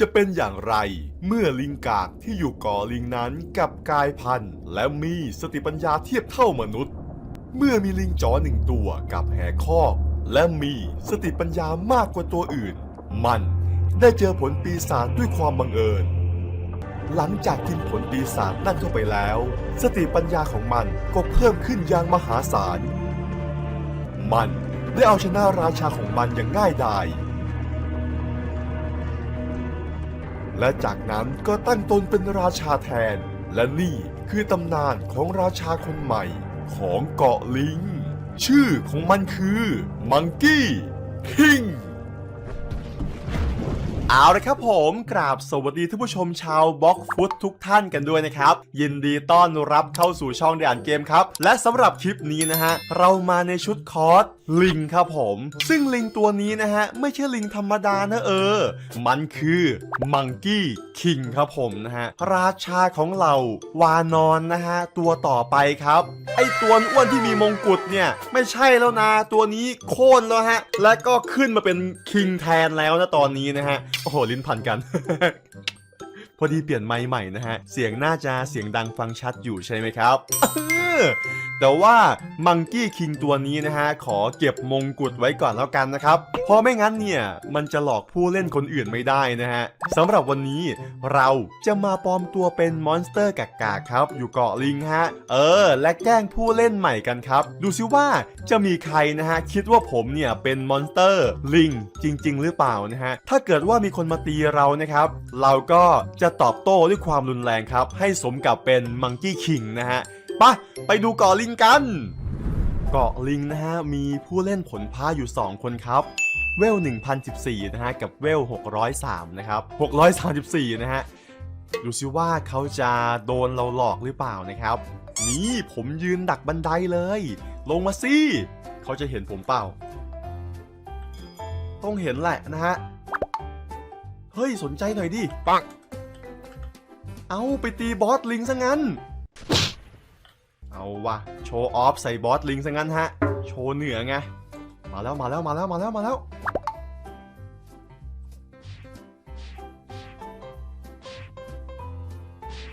จะเป็นอย่างไร เมื่อลิงกากที่อยู่เก่อลิงนั้นกับกายพันธุ์ และมีสติปัญญาเทียบเท่ามนุษย์ เมื่อมีลิงจ๋อหนึ่งตัวกับแหคอกและมีสติปัญญามากกว่าตัวอื่น มันได้เจอผลปีศาจด้วยความบังเอิญ หลังจากกินผลปีศาจนั่นเข้าไปแล้ว สติปัญญาของมันก็เพิ่มขึ้นอย่างมหาศาล มันได้เอาชนะราชาของมันอย่างง่ายดาย และจากนั้นก็ตั้งตนเป็นราชาแทน และนี่คือตำนานของราชาคนใหม่ของเกาะลิง ชื่อของมันคือมังกี้คิง เอาละครับผมกราบสวัสดีท่านผู้ชมชาวบล็อกฟุตทุกท่านกันด้วยนะครับ ยินดีต้อนรับเข้าสู่ช่องเดียนเกมครับ และสำหรับคลิปนี้นะฮะ เรามาในชุดคอร์สลิงครับผม ซึ่งลิงตัวนี้นะฮะ ไม่ใช่ลิงธรรมดานะเออ มันคือมังกี้คิงครับผมนะฮะ ราชาของเราวานอนนะฮะ ตัวต่อไปครับ ไอตัวอ้วนที่มีมงกุฎเนี่ย ไม่ใช่แล้วนะ ตัวนี้โค่นแล้วฮะ และก็ขึ้นมาเป็นคิงแทนแล้วนะตอนนี้นะฮะโอ้โห ลิ้นพันกัน พอดีเปลี่ยนไมค์ใหม่นะฮะ เสียงน่าจะเสียงดังฟังชัดอยู่ใช่ไหมครับแต่ว่ามังกี้คิงตัวนี้นะฮะ ขอเก็บมงกุฎไว้ก่อนแล้วกันนะครับเพราะไม่งั้นเนี่ย มันจะหลอกผู้เล่นคนอื่นไม่ได้นะฮะสำหรับวันนี้เราจะมาปลอมตัวเป็นมอนสเตอร์กากาครับ อยู่เกาะลิงฮะ เออ และแกล้งผู้เล่นใหม่กันครับ ดูซิว่าจะมีใครนะฮะ คิดว่าผมเนี่ยเป็นมอนสเตอร์ลิงจริง ๆ หรือเปล่านะฮะ ถ้าเกิดว่ามีคนมาตีเรานะครับ เราก็จะตอบโต้ด้วยความรุนแรงครับ ให้สมกับเป็นมังกี้คิงนะฮะปะไปดูเกาะลิงกันเกาะลิงนะฮะมีผู้เล่นผลพาอยู่ 2 คนครับ เวล1014นะฮะกับเวล603นะครับ634นะฮะดูซิว่าเขาจะโดนเราหลอกหรือเปล่านะครับ นี่ผมยืนดักบันไดเลย ลงมาสิเขาจะเห็นผมเปล่า ต้องเห็นแหละนะฮะเฮ้ยสนใจหน่อยดิปักเอาไปตีบอสลิงซะงั้น เอาวะโชว์ออฟใส่บอสลิงซะงั้นฮะ โชว์เหนือไง มาแล้วมาแล้วมาแล้วมาแล้วมาแล้ว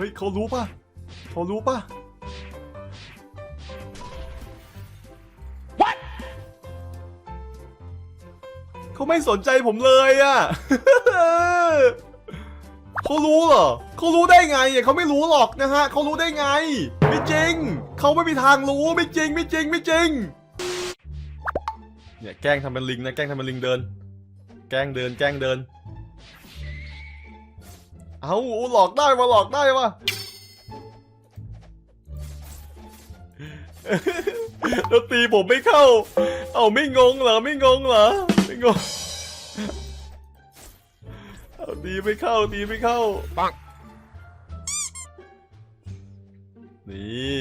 ฮ้ยเขารู้ป่ะเขารู้ป่ะเขาไม่สนใจผมเลยอะ เขารู้เหรอเขารู้ได้ไงอะเขาไม่รู้หรอกนะฮะเขารู้ได้ไง ไม่จริง เขาไม่มีทางรู้ไม่จริง ไม่จริง ไม่จริง เนี่ยแกล้งทำเป็นลิงนะแกล้งทำเป็นลิงเดิน แกล้งเดินแกล้งเดิน เอาหลอกได้มาหลอกได้มาแล้วตีผมไม่เข้า เอาไม่งงเหรอไม่งงเหรอไม่งงเอาตีไม่เข้าตีไม่เข้าปังนี่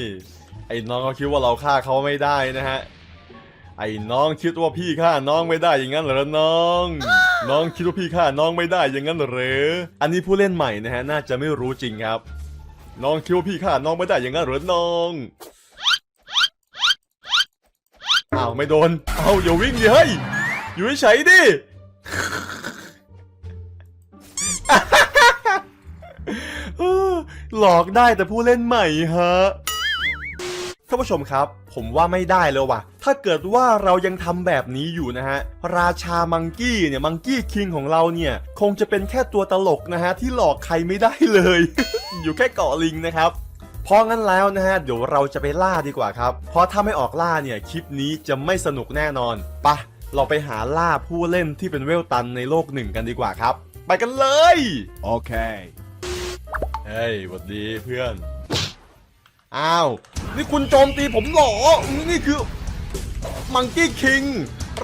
ไอ้น้องเขาคิดว่าเราฆ่าเขาไม่ได้นะฮะ ไอ้น้องคิดว่าพี่ฆ่าน้องไม่ได้อย่างนั้นเหรอน้อง น้องคิดว่าพี่ฆ่าน้องไม่ได้อย่างนั้นเหรออันนี้ผู้เล่นใหม่นะฮะน่าจะไม่รู้จริงครับ น้องคิดว่าพี่ฆ่าน้องไม่ได้อย่างนั้นเหรอน้องอ้าวไม่โดนเอาอย่าวิ่งดิเฮ้ยอยู่เฉยดิหลอกได้แต่ผู้เล่นใหม่ฮะ ท่านผู้ชมครับ ผมว่าไม่ได้แล้วว่ะ ถ้าเกิดว่าเรายังทำแบบนี้อยู่นะฮะ ราชามังกี้เนี่ยมังกี้คิงของเราเนี่ย คงจะเป็นแค่ตัวตลกนะฮะ ที่หลอกใครไม่ได้เลย อยู่แค่เกาะลิงนะครับเพราะงั้นแล้วนะฮะ เดี๋ยวเราจะไปล่าดีกว่าครับ เพราะถ้าไม่ออกล่าเนี่ย คลิปนี้จะไม่สนุกแน่นอนไปะเราไปหาล่าผู้เล่นที่เป็นเวลตันในโลกหนึ่งกันดีกว่าครับ ไปกันเลย Okay. เฮ้ยหวัดดีเพื่อน อ้าว นี่คุณโจมตีผมเหรอ นี่คือมังกี้คิง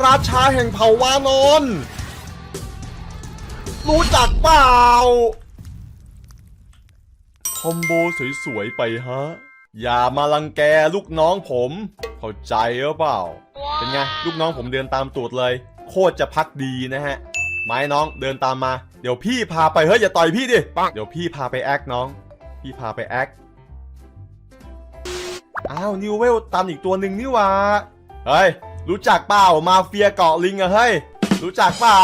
ราชาแห่งเผ่าวานอน รู้จักเปล่า คอมโบสวยๆไปฮะ อย่ามาลังแกลูกน้องผม เข้าใจหรือเปล่า เป็นไง ลูกน้องผมเดินตามตูดเลย โคตรจะพักดีนะฮะไม้น้องเดินตามมา เดี๋ยวพี่พาไปเฮ้ยอย่าต่อยพี่ดิ เดี๋ยวพี่พาไปแอคน้อง พี่พาไปแอค อ้าวนิวเวลตันอีกตัวหนึ่งนี่ว่าเฮ้ยรู้จักเปล่ามาเฟียเกาะลิงอะเฮ้ยรู้จักเปล่า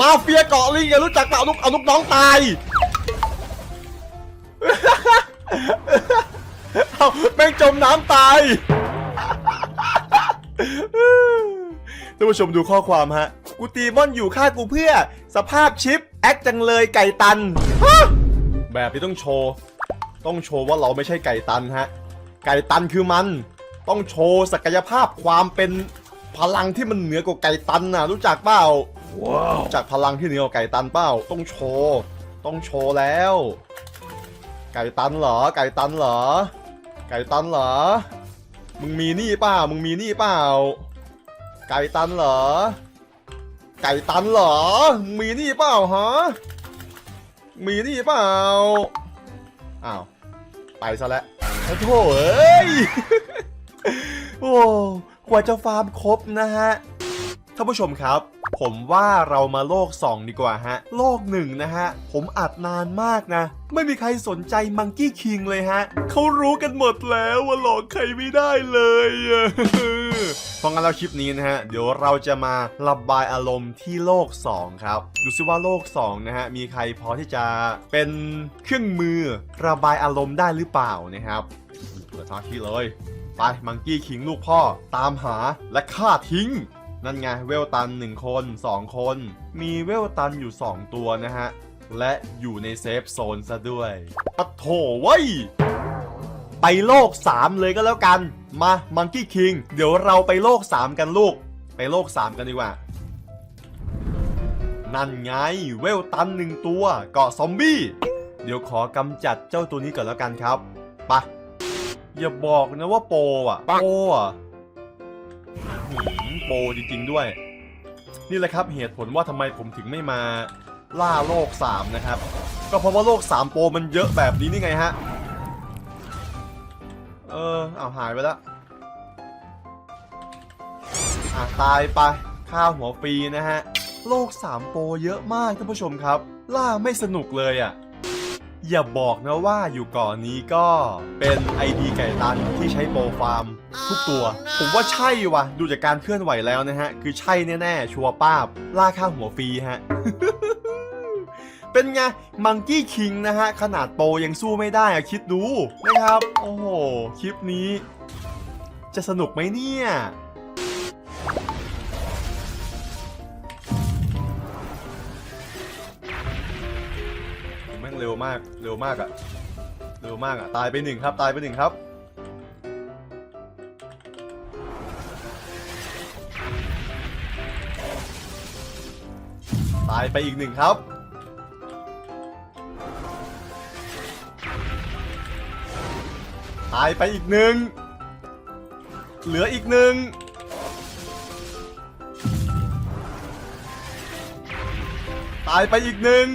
มาเฟียเกาะลิงอะรู้จักเปล่าลูกเอาลูกน้องตายเอาแม่งจมน้ำตายท่านผู้ชมดูข้อความฮะ กูตีมอนอยู่ฆ่ากูเพื่อ สภาพชิป แอคจังเลยไก่ตัน แบบนี้ต้องโชว์ ต้องโชว์ว่าเราไม่ใช่ไก่ตันฮะ ไก่ตันคือมัน ต้องโชว์ศักยภาพความเป็นพลังที่มันเหนือกว่าไก่ตันน่ะรู้จักเปล่าว้าวจากพลังที่เหนือกว่าไก่ตันเปล่า ต้องโชว์ต้องโชว์แล้ว ไก่ตันเหรอ ไก่ตันเหรอ ไก่ตันเหรอ มึงมีหนี่เปล่า มึงมีหนี่เปล่า ไก่ตันเหรอ ไก่ตันเหรอมึงมีหนี่เปล่าฮะ มีหนี่เปล่า อ้าว ไปซะแล้ว โอ้โถเอ้ย โอ้ กว่าจะฟาร์มครบนะฮะ ท่านผู้ชมครับ ผมว่าเรามาโลก 2 ดีกว่าฮะ โลกหนึ่งนะฮะ ผมอัดนานมากนะ ไม่มีใครสนใจมังกี้คิงเลยฮะ เขารู้กันหมดแล้วว่าหลอกใครไม่ได้เลยเพราะงั้นเราคลิปนี้นะฮะ เดี๋ยวเราจะมาระบายอารมณ์ที่โลก 2 ครับ ดูซิว่าโลก 2 นะฮะ มีใครพอที่จะเป็นเครื่องมือระบายอารมณ์ได้หรือเปล่านะครับเปิดท้าที่เลย ไปมังกี้คิงลูกพ่อตามหาและฆ่าทิ้ง นั่นไงเวลตัน 1 คน 2 คน มีเวลตันอยู่ 2 ตัวนะฮะ และอยู่ในเซฟโซนซะด้วยปะโถเว้ไปโลก 3 เลยก็แล้วกัน มามังกี้คิงเดี๋ยวเราไปโลก 3 กันลูก ไปโลก 3 กันดีกว่า นั่นไงเวลตันหนึ่งตัวเกาะซอมบี้ เดี๋ยวขอกำจัดเจ้าตัวนี้ก่อนแล้วกันครับไปะอย่าบอกนะว่าโปอะโปอะ โปรจริง ๆ ด้วย นี่แหละครับเหตุผลว่าทำไมผมถึงไม่มาล่าโลก 3 นะครับ ก็เพราะว่าโลก 3 โปรมันเยอะแบบนี้นี่ไงฮะ เออเอาหายไปแล้วอะตายไปข้าวหัวฟรีนะฮะ โลก 3 โปรเยอะมากท่านผู้ชมครับ ล่าไม่สนุกเลยอะอย่าบอกนะว่าอยู่ก่อนนี้ก็เป็น ID ไก่ตันที่ใช้โปรฟาร์ม ทุกตัว ผมว่าใช่ว่ะดูจากการเคลื่อนไหวแล้วนะฮะ คือใช่แน่ๆ ชัวร์ป้าบล่าข้าวหัวฟรีฮะ เป็นไง มังกี้คิงนะฮะ ขนาดโปรยังสู้ไม่ได้อะคิดดูนะครับ โอ้โห คลิปนี้ จะสนุกไหมเนี่ยแม่งเร็วมาก เร็วมากอะเร็วมากอะตายไปหนึ่งครับ ตายไปหนึ่งครับ ตายไปอีกหนึ่งครับ ตายไปอีกหนึ่ง เหลืออีกหนึ่ง ตายไปอีกหนึ่ง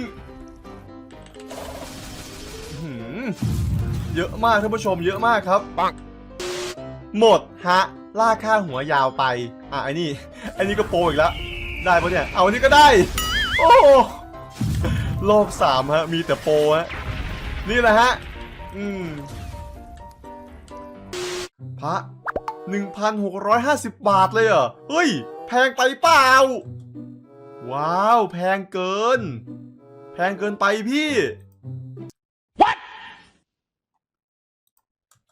หืมเยอะมากท่านผู้ชมเยอะมากครับปังหมดฮะล่าค่าหัวยาวไป อะไอ้นี่ไอ้นี่ก็โปรอีกแล้ว ได้ปะเนี่ย เอาอันนี้ก็ได้ โอ้โลกสามฮะ มีแต่โปรฮะ นี่แหละฮะ อืม พระ 1,650 บาทเลยเหรอ เฮ้ย แพงไปเปล่า ว้าว แพงเกิน แพงเกินไปพี่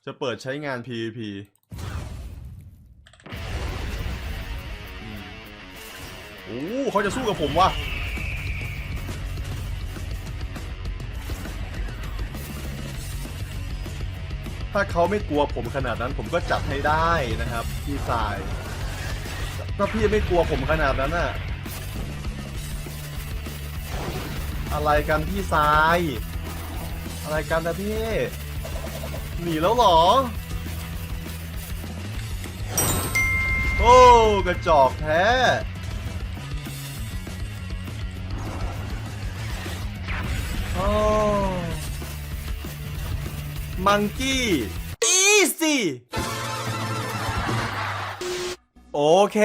จะเปิดใช้งาน PVP อืมโอ้เขาจะสู้กับผมว่ะ ถ้าเขาไม่กลัวผมขนาดนั้น ผมก็จัดให้ได้นะครับ พี่สาย ถ้าพี่ไม่กลัวผมขนาดนั้นอะอะไรกันพี่สาย อะไรกันนะพี่ หนีแล้วหรอ โอ้กระจอกแท้โอ้ มังกี้อีซี่โอเค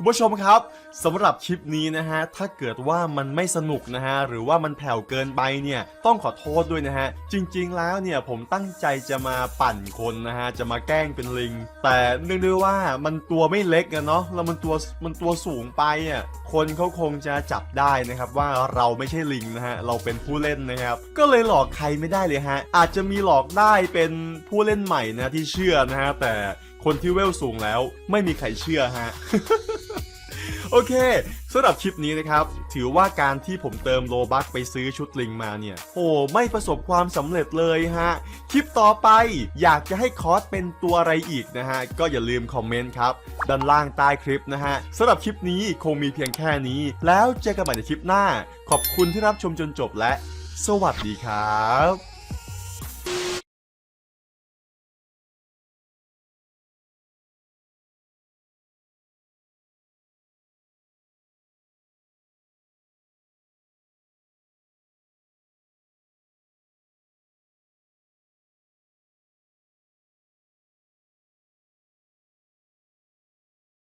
คุณผู้ชมครับสำหรับคลิปนี้นะฮะถ้าเกิดว่ามันไม่สนุกนะฮะหรือว่ามันแผ่วเกินไปเนี่ยต้องขอโทษด้วยนะฮะจริงๆแล้วเนี่ยผมตั้งใจจะมาปั่นคนนะฮะจะมาแกล้งเป็นลิง แต่เนื่องด้วยว่ามันตัวไม่เล็กอะเนาะแล้วมันตัวมันตัวสูงไปอะคนเขาคงจะจับได้นะครับว่าเราไม่ใช่ลิงนะฮะเราเป็นผู้เล่นนะครับก็เลยหลอกใครไม่ได้เลยฮะอาจจะมีหลอกได้เป็นผู้เล่นใหม่นะที่เชื่อนะฮะแต่คนที่เวลสูงแล้วไม่มีใครเชื่อฮะ โอเคสำหรับคลิปนี้นะครับ ถือว่าการที่ผมเติมโลบัคไปซื้อชุดลิงมาเนี่ยโอ้ไม่ประสบความสำเร็จเลยฮะ คลิปต่อไปอยากจะให้คอสเป็นตัวอะไรอีกนะฮะ ก็อย่าลืมคอมเมนต์ครับ ด้านล่างใต้คลิปนะฮะสำหรับคลิปนี้คงมีเพียงแค่นี้ แล้วเจอกันใหม่ในคลิปหน้า ขอบคุณที่รับชมจนจบและ สวัสดีครับ